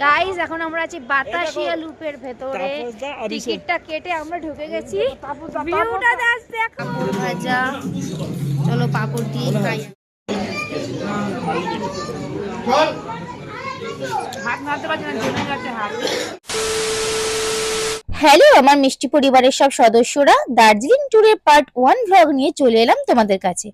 Guys এখন আমরা আছি বাতাসিয়া লুপের ভেতরে। টিকিটটা কেটে আমরা ঢুকে গেছি। ভিউটা দেখ দেখো। ভাজা। চলো পাপড় দিয়ে খাই। হাত মারতে পারছি না জমে যাচ্ছে হাত। হ্যালো আমার মিষ্টি পরিবারের সব সদস্যরা দার্জিলিং ট্যুরের পার্ট ওয়ান ভ্লগ নিয়ে চলে এলাম তোমাদের কাছে।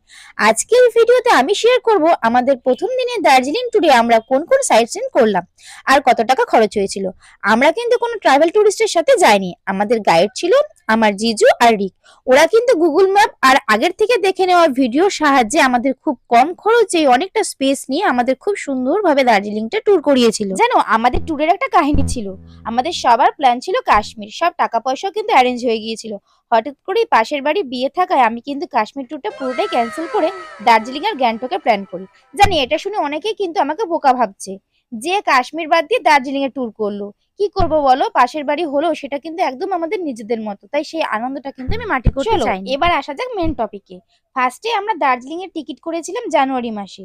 আজকের ভিডিওতে আমি শেয়ার করব আমাদের প্রথম দিনে দার্জিলিং ট্যুরে আমরা কোন কোন সাইট সিন করলাম আর কত টাকা খরচ হয়েছিল। আমরা কিন্তু কোনো ট্রাভেল ট্যুরিস্টের সাথে যাইনি। আমাদের গাইড ছিল আমার জিজু আর রিক। ওরা কিন্তু গুগল ম্যাপ আর আগের থেকে দেখে নেওয়া ভিডিওর সাহায্যে আমাদের খুব কম খরচে অনেকটা স্পেস নিয়ে আমাদের খুব সুন্দরভাবে দার্জিলিংটা ট্যুর করিয়েছিল। জানো, আমাদের ট্যুরের একটা কাহিনী ছিল। আমাদের সবার প্ল্যান ছিল কাশ্মীর। সব টাকা পয়সাও কিন্তু অ্যারেঞ্জ হয়ে গিয়েছিল। হঠাৎ করেই পাশের বাড়ি বিয়ে থাকায় আমি কিন্তু কাশ্মীর ট্যুরটা পুরোটাই ক্যান্সেল করে দার্জিলিং আর গ্যাংটকের প্ল্যান করি। জানি এটা শুনে অনেকেই কিন্তু আমাকে বোকা ভাবছে যে কাশ্মীর বাদ দিয়ে দার্জিলিং এর ট্যুর করল। কি করব বলো? পাশের বাড়ি হলো সেটা কিন্তু একদম আমাদের নিজেদের মতো তাই সেই আনন্দটা কিন্তু আমি মাটি করতে চাই এবার আসা যাক মেন টপিকে ফার্স্টে আমরা দার্জিলিং এর টিকিট করেছিলাম জানুয়ারি মাসে।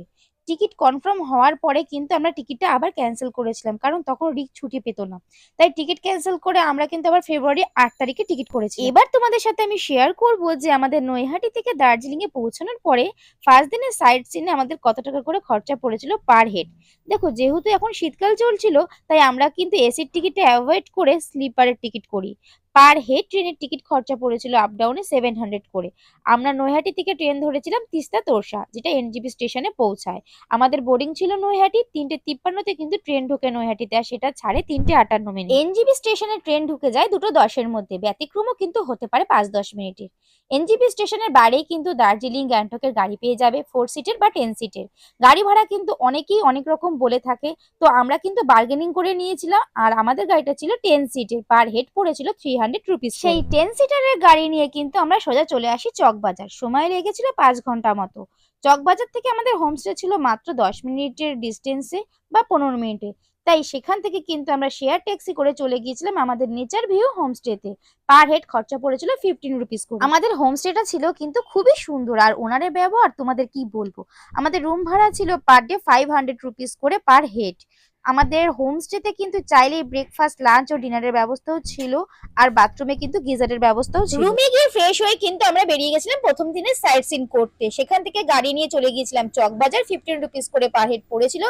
টিকিট কনফার্ম হওয়ার পরে কিন্তু আমরা টিকিটটা আবার ক্যান্সেল করেছিলাম, কারণ তখন রিক ছুটি পেতো না। তাই টিকিট ক্যান্সেল করে আমরা কিন্তু আবার ফেব্রুয়ারি আট তারিখে টিকিট করেছি এবার তোমাদের সাথে আমি শেয়ার করব যে আমাদের নৈহাটি থেকে দার্জিলিং এ পৌঁছানোর পরে ফার্স্ট দিনের সাইড সিনে আমাদের কত টাকা করে খরচা পড়েছিল পার হেড দেখো, যেহেতু এখন শীতকাল চলছিল, তাই আমরা কিন্তু এসির টিকিটটা অ্যাভয়েড করে স্লিপারের টিকিট করি। পার হেড ট্রেনের টিকিট খরচা পড়েছিল আপ ডাউনে সেভেন হান্ড্রেড করে। আমরা নৈহাটি থেকে ট্রেন ধরেছিলাম তিস্তা তোরসা, যেটা এনজিবি স্টেশনে পৌঁছায়। আমাদের বোর্ডিং ছিল নৈহাটি, তিনটে তিপ্পান্নতে কিন্তু ট্রেন ঢুকে নৈহাটিতে, আর সেটা ছাড়ে তিনটে আটান্ন মিনিট। এনজিবি স্টেশনে ট্রেন ঢুকে যায় দুটো দশের মধ্যে, ব্যতিক্রমও কিন্তু হতে পারে পাঁচ দশ মিনিটের। এনজিবি স্টেশনের বাইরেই কিন্তু দার্জিলিং, গ্যাংটকের গাড়ি পেয়ে যাবে ফোর সিটের বা টেন সিটের গাড়ি ভাড়া কিন্তু অনেকেই অনেক রকম বলে থাকে। তো আমরা কিন্তু বার্গেনিং করে নিয়েছিলাম আর আমাদের গাড়িটা ছিল টেন সিটের পার হেড পড়েছিল থ্রি হান্ড্রেড রুপিস সেই টেন সিটারের গাড়ি নিয়ে কিন্তু আমরা সোজা চলে আসি চকবাজার। সময় লেগেছিল পাঁচ ঘণ্টা মতো। চকবাজার থেকে আমাদের হোমস্টে ছিল মাত্র দশ মিনিটের ডিস্টেন্সে বা পনেরো মিনিটে। তাই সেখান থেকে কিন্তু আমরা শেয়ার ট্যাক্সি করে চলে গিয়েছিলাম আমাদের নেচার ভিউ হোমস্টেতে পার হেড খরচা পড়েছিল ফিফটিন রুপিস করে। আমাদের হোমস্টেটা ছিল কিন্তু খুবই সুন্দর। আর ওনারের ব্যবহার তোমাদের কি বলব? আমাদের রুম ভাড়া ছিল per day five hundred rupees করে পার হেড আমাদের হোমস্টেতে কিন্তু চাইলেই ব্রেকফাস্ট লাঞ্চ ও ডিনারের ব্যবস্থাও ছিল আর বাথরুমে কিন্তু গিজারের ব্যবস্থাও ছিল। রুমে গিয়ে ফ্রেশ হয়ে কিন্তু আমরা বেরিয়ে গেছিলাম প্রথম দিনে সাইট সিন করতে। সেখান থেকে গাড়ি নিয়ে চলে গিয়েছিলাম চকবাজার ফিফটিন রুপিস করে পার হেড পড়েছিল।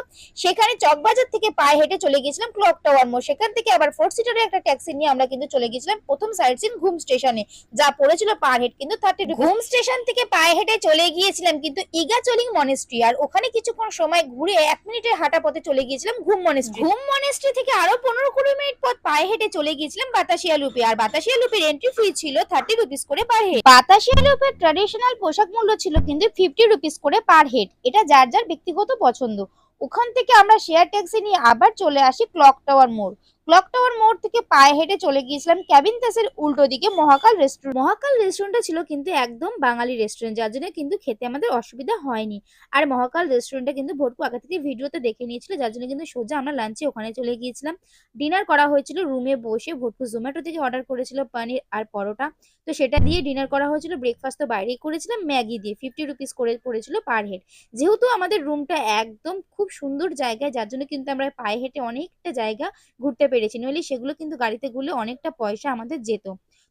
সেখানে চকবাজার থেকে পায়ে হেঁটে চলে গিয়েছিলাম ক্লক টাওয়ার মোড় সেখান থেকে আবার ফোর সিটারের একটা ট্যাক্সি নিয়ে আমরা কিন্তু চলে গিয়েছিলাম প্রথম সাইট সিন ঘুম স্টেশনে যা পড়েছিল পার হেড কিন্তু থার্টি ঘুম স্টেশন থেকে পায়ে হেঁটে চলে গিয়েছিলাম কিন্তু ইগাচলিং মনেস্ট্রি আর ওখানে কিছুক্ষণ সময় ঘুরে এক মিনিটের হাঁটা পথে চলে গিয়েছিলাম ঘুম মনেস্ট্রি ঘুম মনেস্ট্রি থেকে আরও পনেরো কুড়ি মিনিট পথ পায়ে হেঁটে চলে গিয়েছিলাম বাতাসিয়া লুপে। আর বাতাসিয়া লুপের এন্ট্রি ফি ছিল থার্টি রুপিস করে পার হেড বাতাসিয়া লুপের ট্র্যাডিশনাল পোশাক মূল্য ছিল কিন্তু ফিফটি রুপিস করে পার হেড এটা যার যার ব্যক্তিগত পছন্দ। ওখান থেকে আমরা শেয়ার ট্যাক্সি নিয়ে আবার চলে আসি ক্লক টাওয়ার মোড়। ক্লক টাওয়ার মোড় থেকে পায়ে হেঁটে চলে গিয়েছিলাম ক্যাবিন তাসের উল্টো দিকে মহাকাল রেস্টুরেন্ট মহাকাল রেস্টুরেন্টটা ছিল কিন্তু একদম বাঙালি রেস্টুরেন্ট যার জন্য কিন্তু খেতে আমাদের অসুবিধা হয়নি। আর মহাকাল রেস্টুরেন্টটা কিন্তু ভোরপু আগে থেকে ভিডিওতে দেখে নিয়েছিল, যার জন্য কিন্তু সোজা আমরা লাঞ্চে ওখানে চলে গিয়েছিলাম। ডিনার করা হয়েছিল রুমে বসে ভোরপু জোম্যাটো থেকে অর্ডার করেছিল পনির আর পরোটা। তো সেটা দিয়ে ডিনার করা হয়েছিল ব্রেকফাস্ট তো বাইরেই করেছিলাম ম্যাগি দিয়ে ফিফটি রুপিস করে পড়েছিল পার হেড যেহেতু আমাদের রুমটা একদম খুব সুন্দর জায়গায় যার জন্য কিন্তু আমরা পায়ে হেঁটে অনেকটা জায়গা ঘুরতে পেরেছি। নইলে সেগুলো কিন্তু গাড়িতে গুলে অনেকটা পয়সা আমাদের যেত।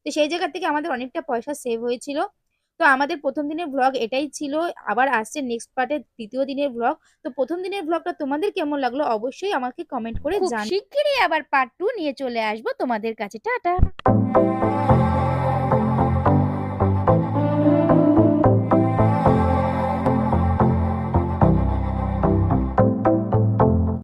তো সেই জায়গা থেকে আমাদের অনেকটা পয়সা সেভ হয়েছিল। তো আমাদের প্রথম দিনের ব্লগ এটাই ছিল। আবার আসছে নেক্সট পার্টের দ্বিতীয় দিনের ব্লগ তো প্রথম দিনের ব্লগটা তোমাদের কেমন লাগল অবশ্যই আমাকে কমেন্ট করে জান শিগগিরই আবার পার্ট টু নিয়ে চলে আসব তোমাদের কাছে। টাটা!